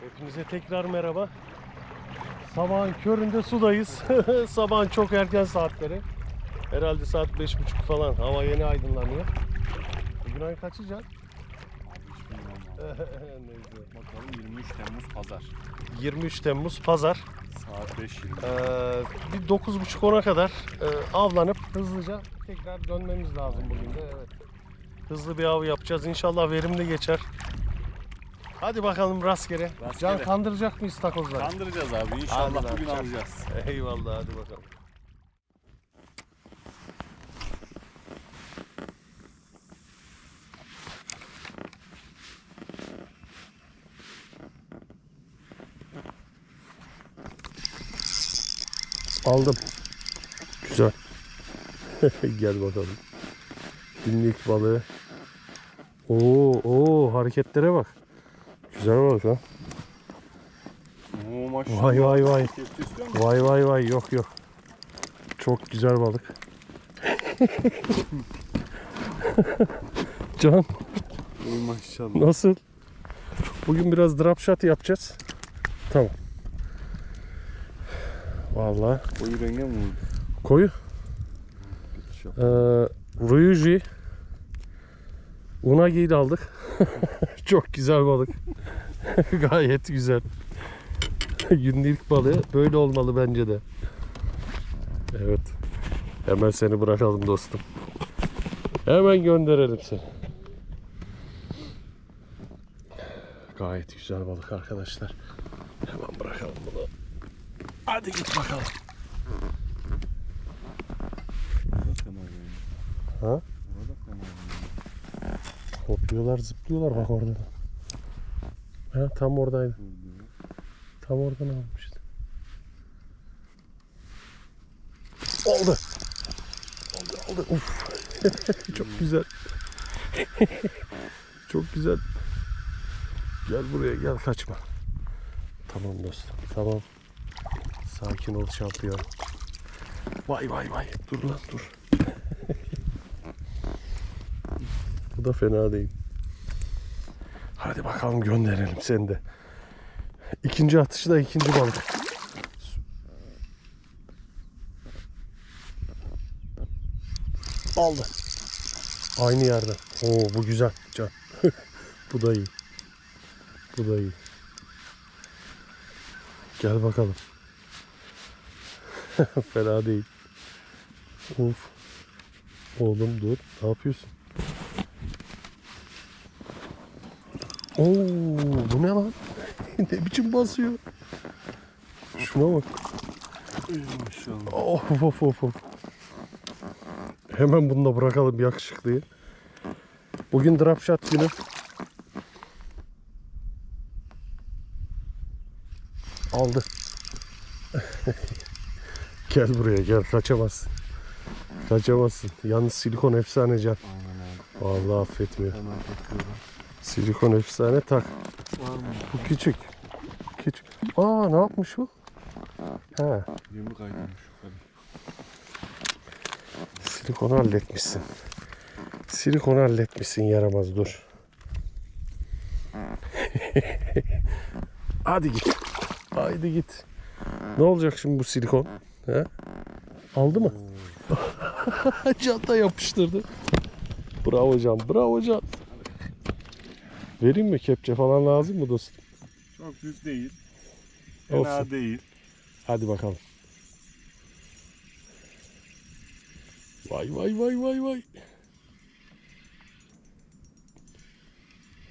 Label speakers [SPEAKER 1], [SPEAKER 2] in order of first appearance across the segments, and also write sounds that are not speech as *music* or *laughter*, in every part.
[SPEAKER 1] Hepinize tekrar merhaba. Sabahın köründe sudayız. *laughs* Sabahın çok erken saatleri. Herhalde saat beş buçuk falan. Hava yeni aydınlanıyor. Bugün ay kaçı Can? Neyse. *laughs*
[SPEAKER 2] Bakalım 23 Temmuz Pazar.
[SPEAKER 1] 23 Temmuz Pazar.
[SPEAKER 2] Saat 5.20.
[SPEAKER 1] Ee, bir 9.30-10'a kadar e, avlanıp hızlıca tekrar dönmemiz lazım bugün de. Evet. Hızlı bir av yapacağız. İnşallah verimli geçer. Hadi bakalım rastgele.
[SPEAKER 2] Rastgele.
[SPEAKER 1] Can kandıracak mıyız takozları?
[SPEAKER 2] Kandıracağız abi.
[SPEAKER 1] Hadi
[SPEAKER 2] İnşallah
[SPEAKER 1] lan,
[SPEAKER 2] bugün
[SPEAKER 1] çak.
[SPEAKER 2] alacağız.
[SPEAKER 1] Eyvallah hadi bakalım. Aldım. Güzel. *laughs* Gel bakalım. Günlük balığı. Oo, oo hareketlere bak. Güzel balık ha.
[SPEAKER 2] Oo maşallah.
[SPEAKER 1] Vay vay vay.
[SPEAKER 2] Kepçe istiyor musun?
[SPEAKER 1] Vay vay vay yok yok. Çok güzel balık. *laughs* Can
[SPEAKER 2] Ey maşallah.
[SPEAKER 1] nasıl? Bugün biraz drop shot yapacağız. Tamam. Vallahi
[SPEAKER 2] Koyu renge mi vurdu?
[SPEAKER 1] koyu.
[SPEAKER 2] Geçiş yap.
[SPEAKER 1] Ee, Ryuji Unagi'yi de aldık. *laughs* Çok güzel balık. *laughs* Gayet güzel. *laughs* Günlük balığı böyle olmalı bence de. Evet. Hemen seni bırakalım dostum. Hemen gönderelim seni. Gayet güzel balık arkadaşlar. Hemen bırakalım bunu. Hadi git bakalım. Ha? Hopluyorlar, zıplıyorlar bak orada. Ha, tam oradaydı. Tam oradan almıştı. Oldu. Oldu oldu. Uf. *laughs* Çok güzel. *laughs* Çok güzel. Gel buraya gel kaçma. Tamam dostum. Tamam. Sakin ol şampiyon. Vay vay vay. Dur lan dur. *laughs* Bu da fena değil. Hadi bakalım gönderelim seni de. İkinci atışı da ikinci balık. Aldı. Aynı yerden. Oo bu güzel. Can. *laughs* bu da iyi. Bu da iyi. Gel bakalım. *laughs* Fena değil. Of. Oğlum dur. Ne yapıyorsun? Oo bu ne lan? *laughs* ne biçim basıyor? Şuna bak.
[SPEAKER 2] Maşallah.
[SPEAKER 1] Of of of of. Hemen bunu da bırakalım yakışıklıyı. Bugün drop shot günü. Aldı. *laughs* gel buraya gel kaçamazsın. Kaçamazsın. Yalnız silikon efsane can. Vallahi affetmiyor.
[SPEAKER 2] Hemen bakıyorum.
[SPEAKER 1] Silikon efsane tak. Bu küçük. Küçük. Aa ne yapmış bu? He.
[SPEAKER 2] Yumruk aydınmış.
[SPEAKER 1] Silikonu halletmişsin. Silikonu halletmişsin yaramaz dur. *laughs* Hadi git. Haydi git. Ne olacak şimdi bu silikon? He? Aldı mı? can *laughs* da yapıştırdı. Bravo Can, bravo Can. Vereyim mi kepçe falan lazım mı dostum?
[SPEAKER 2] Çok büyük değil. Fena
[SPEAKER 1] Olsun.
[SPEAKER 2] değil.
[SPEAKER 1] Hadi bakalım. Vay vay vay vay vay.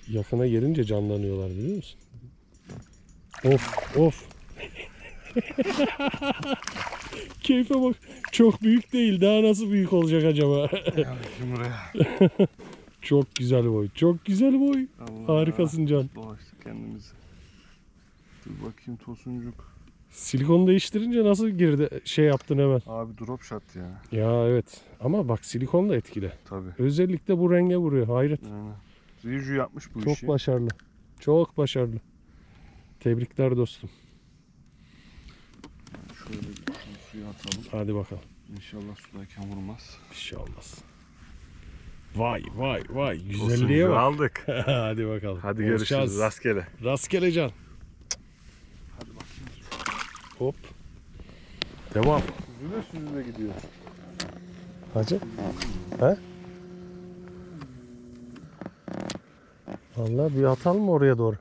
[SPEAKER 1] Yakına gelince canlanıyorlar biliyor musun? Of of. *laughs* Keyfe bak. Çok büyük değil. Daha nasıl büyük olacak acaba?
[SPEAKER 2] Ya buraya. *laughs*
[SPEAKER 1] çok güzel boy. Çok güzel boy.
[SPEAKER 2] Allah.
[SPEAKER 1] Harikasın Can.
[SPEAKER 2] Dolaştık kendimizi. Dur bakayım tosuncuk.
[SPEAKER 1] Silikonu değiştirince nasıl girdi? Şey yaptın hemen.
[SPEAKER 2] Abi drop shot ya.
[SPEAKER 1] Ya evet. Ama bak silikon da etkili.
[SPEAKER 2] Tabi.
[SPEAKER 1] Özellikle bu renge vuruyor. Hayret.
[SPEAKER 2] Yani. Riju yapmış bu
[SPEAKER 1] Çok
[SPEAKER 2] işi.
[SPEAKER 1] başarılı. Çok başarılı. Tebrikler dostum.
[SPEAKER 2] Şöyle bir suya atalım.
[SPEAKER 1] Hadi bakalım.
[SPEAKER 2] İnşallah sudayken vurmaz.
[SPEAKER 1] Bir şey olmaz. Vay vay vay. Güzelliğe bak.
[SPEAKER 2] aldık. *laughs*
[SPEAKER 1] Hadi bakalım.
[SPEAKER 2] Hadi görüşürüz.
[SPEAKER 1] şans.
[SPEAKER 2] Rastgele.
[SPEAKER 1] Rastgele can. Hop. Devam.
[SPEAKER 2] Süzüle süzüle gidiyor.
[SPEAKER 1] Hacı. He? Vallahi bir atalım mı oraya doğru?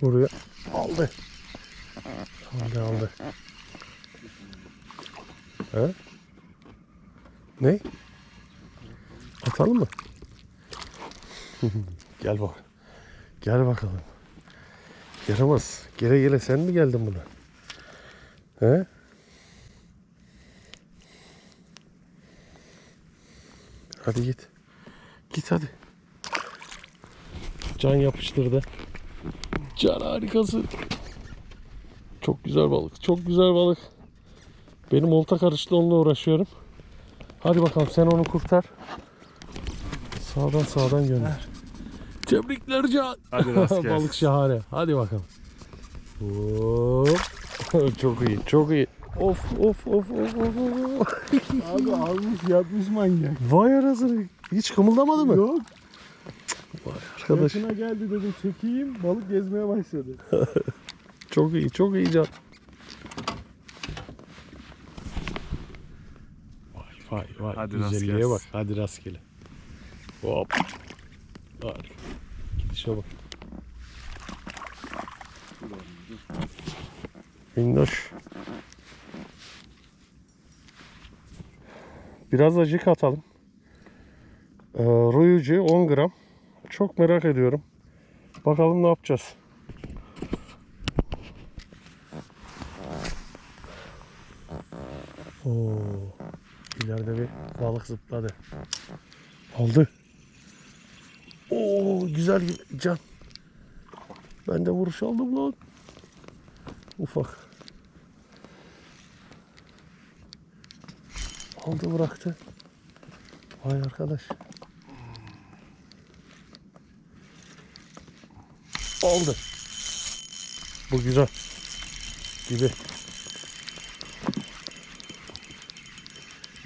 [SPEAKER 1] Buraya aldı. Aldı aldı. He? Ne? Atalım mı? *laughs* Gel bak. Gel bakalım. Yaramaz. Gele gele sen mi geldin buna? He? Hadi git. Git hadi. Can yapıştırdı. Can harikası. Çok güzel balık. Çok güzel balık. Benim olta karıştı onunla uğraşıyorum. Hadi bakalım sen onu kurtar. Sağdan sağdan gönder. Tebrikler Can.
[SPEAKER 2] Hadi rast *laughs* gelsin.
[SPEAKER 1] balık şahane. Hadi bakalım. Hop. *laughs* çok iyi. Çok iyi. Of of of of of. of.
[SPEAKER 2] Abi almış yatmış manyak.
[SPEAKER 1] Vay arasını. Hiç kımıldamadı mı?
[SPEAKER 2] Yok.
[SPEAKER 1] Vay arkadaş.
[SPEAKER 2] Yakına geldi dedim çekeyim. Balık gezmeye başladı. *laughs*
[SPEAKER 1] Çok iyi, çok iyi can. Vay vay.
[SPEAKER 2] Hadi
[SPEAKER 1] Güzelliğe bak. Hadi rastgele. Hop. Harika. Gidişe bak. Minnoş. Biraz acık atalım. Ee, Ruyucu 10 gram. Çok merak ediyorum. Bakalım ne yapacağız. Oo. İleride bir balık zıpladı. Aldı. Oo güzel. Can. Ben de vuruş aldım lan. Ufak. Aldı bıraktı. Vay arkadaş. Aldı. Bu güzel. Gibi.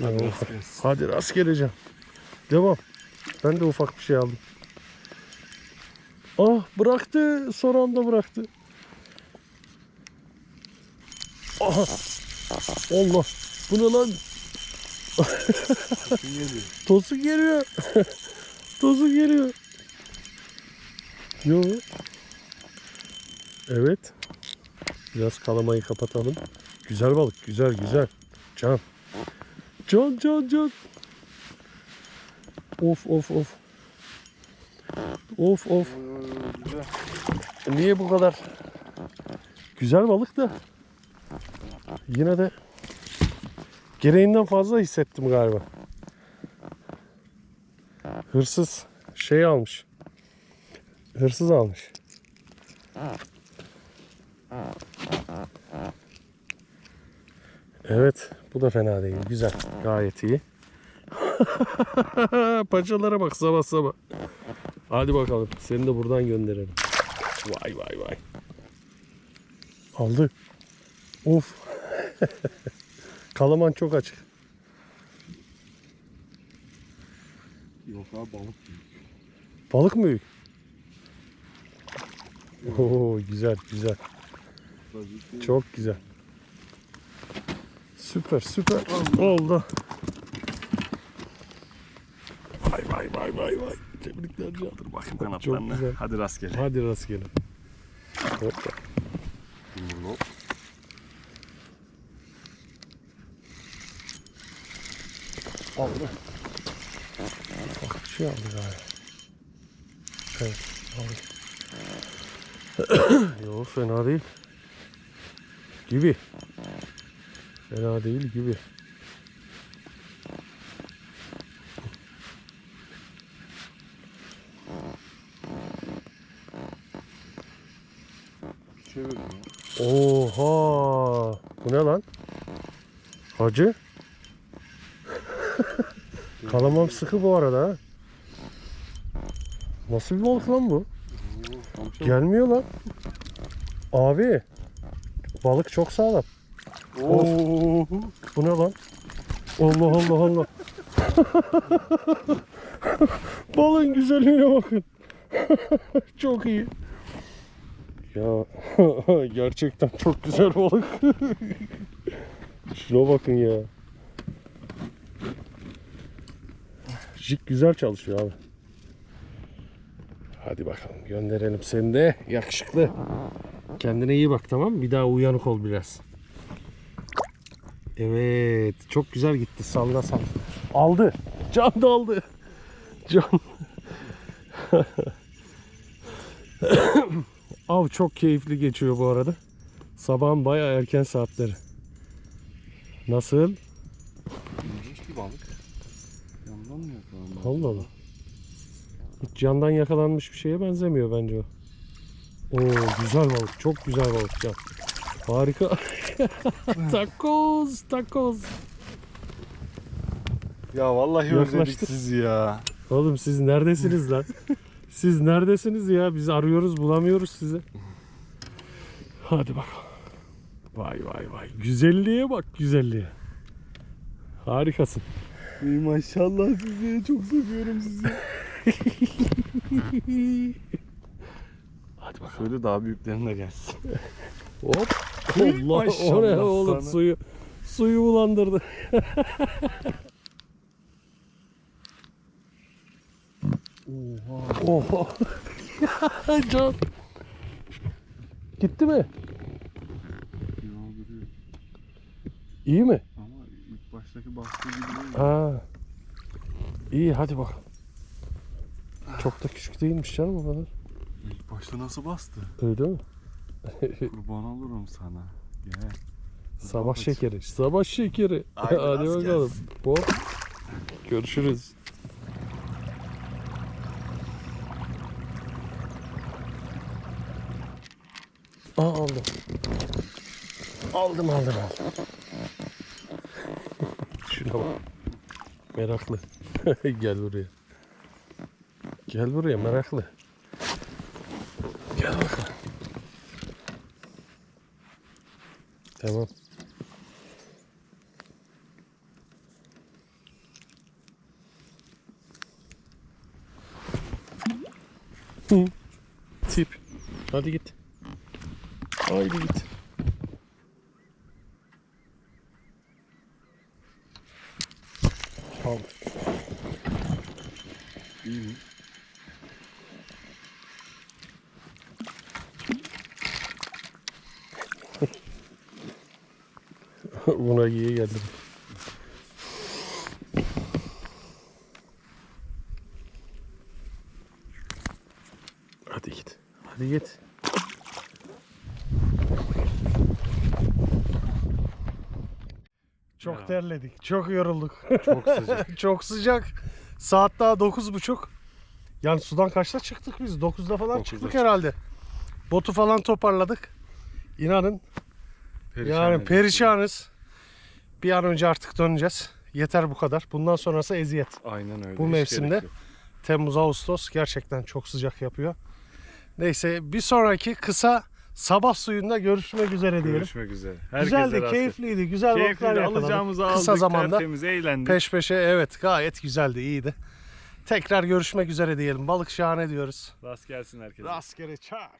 [SPEAKER 2] Hadi rast.
[SPEAKER 1] Hadi rast geleceğim. Devam. Ben de ufak bir şey aldım. Ah bıraktı. Son anda bıraktı. Aha. Allah. Bu ne lan?
[SPEAKER 2] Kim geliyor? *laughs*
[SPEAKER 1] Tosu geliyor. *laughs* Tosu geliyor. Yo. Evet. Biraz kalamayı kapatalım. Güzel balık. Güzel güzel. Can. Can can can. Of of of. Of of. Niye bu kadar? Güzel balık da. Yine de gereğinden fazla hissettim galiba. Hırsız şey almış. Hırsız almış. Evet, bu da fena değil. Güzel, gayet iyi. *laughs* Paçalara bak sabah sabah. Hadi bakalım, seni de buradan gönderelim. Vay vay vay. Aldı. Of. *laughs* Kalaman çok açık.
[SPEAKER 2] Yok abi balık değil.
[SPEAKER 1] Balık mı büyük? Oo güzel güzel. Çok güzel. Süper süper oldu. Vay vay vay vay vay. Tebrikler Cadır. Bakın çok
[SPEAKER 2] Kanatlarına.
[SPEAKER 1] güzel.
[SPEAKER 2] Hadi rastgele.
[SPEAKER 1] Hadi rastgele. Hoppa. Aldı. Bak bir şey aldı galiba. Evet aldı. *coughs* Yok fena değil. Gibi. Fena değil gibi. Oha! Bu ne lan? Hacı? *laughs* Kalamam sıkı bu arada ha. Nasıl bir balık lan bu? Gelmiyor lan. Abi. Balık çok sağlam.
[SPEAKER 2] Oo.
[SPEAKER 1] Bu ne lan? Allah Allah Allah. *laughs* Balın güzelliğine bakın. *laughs* çok iyi. Ya *laughs* gerçekten çok güzel balık. Şuna bakın ya. Jig güzel çalışıyor abi. Hadi bakalım gönderelim seni de yakışıklı. Kendine iyi bak tamam? Bir daha uyanık ol biraz. Evet çok güzel gitti salla sal. Aldı. Can da aldı. Can. *coughs* Av çok keyifli geçiyor bu arada. Sabahın bayağı erken saatleri. Nasıl?
[SPEAKER 2] İlginç bir balık. Yandan mı yakalandı?
[SPEAKER 1] Allah Allah. Hiç candan yakalanmış bir şeye benzemiyor bence o. Oo güzel balık. Çok güzel balık can. Harika. *laughs* takoz, takoz.
[SPEAKER 2] Ya vallahi
[SPEAKER 1] Yaklaştık.
[SPEAKER 2] özledik sizi ya.
[SPEAKER 1] Oğlum siz neredesiniz lan? *laughs* Siz neredesiniz ya? Biz arıyoruz bulamıyoruz sizi. Hadi bakalım. Vay vay vay. Güzelliğe bak güzelliğe. Harikasın.
[SPEAKER 2] Ey maşallah sizi. Çok seviyorum sizi. *laughs*
[SPEAKER 1] Hadi bakalım.
[SPEAKER 2] Şöyle daha büyüklerine gelsin.
[SPEAKER 1] Hop. Allah o ne
[SPEAKER 2] Maşallah
[SPEAKER 1] oğlum
[SPEAKER 2] sana.
[SPEAKER 1] suyu suyu bulandırdı.
[SPEAKER 2] Oha.
[SPEAKER 1] Oha. *laughs* Can. Gitti mi? İyi mi?
[SPEAKER 2] Ama ilk baştaki bastığı gibi değil.
[SPEAKER 1] Ha. İyi hadi bakalım. Çok da küçük değilmiş canım o kadar.
[SPEAKER 2] İlk başta nasıl bastı?
[SPEAKER 1] Öyle mi?
[SPEAKER 2] Kurban olurum sana. Gel.
[SPEAKER 1] Sabah şekeri. Sabah şekeri.
[SPEAKER 2] Haydi
[SPEAKER 1] Hadi bakalım. Hop. Görüşürüz. Aa aldım. Aldım aldım aldım. *laughs* Şuna bak. Meraklı. *laughs* Gel buraya. Gel buraya meraklı. Gel bakalım. Tamam. Hı. Tip. Hadi git. Haydi git. Al.
[SPEAKER 2] İyi mi? *laughs*
[SPEAKER 1] Buna iyi geldi. Hadi git. Hadi git. Çok
[SPEAKER 2] Ya.
[SPEAKER 1] terledik. Çok yorulduk.
[SPEAKER 2] Çok sıcak. *laughs*
[SPEAKER 1] çok sıcak. Saat daha 9.30. Yani sudan kaçta çıktık biz? 9'da falan
[SPEAKER 2] Dokuzda
[SPEAKER 1] çıktık
[SPEAKER 2] çıktık.
[SPEAKER 1] herhalde. Botu falan toparladık. İnanın yani perişanız. Bir an önce artık döneceğiz. Yeter bu kadar. Bundan sonrası eziyet.
[SPEAKER 2] Aynen öyle.
[SPEAKER 1] Bu
[SPEAKER 2] hiç
[SPEAKER 1] mevsimde. Temmuz, Ağustos gerçekten çok sıcak yapıyor. Neyse bir sonraki kısa sabah suyunda görüşmek üzere diyelim.
[SPEAKER 2] Görüşmek üzere.
[SPEAKER 1] Güzeldi,
[SPEAKER 2] Herkese rast
[SPEAKER 1] keyifliydi. Güzel
[SPEAKER 2] Keyifliydi.
[SPEAKER 1] yakaladık.
[SPEAKER 2] Alacağımızı aldık.
[SPEAKER 1] Kısa zamanda
[SPEAKER 2] Tertemiz eğlendik.
[SPEAKER 1] peş peşe evet gayet güzeldi, iyiydi. Tekrar görüşmek üzere diyelim. Balık şahane diyoruz.
[SPEAKER 2] Rast gelsin herkese.
[SPEAKER 1] Rastgele çak.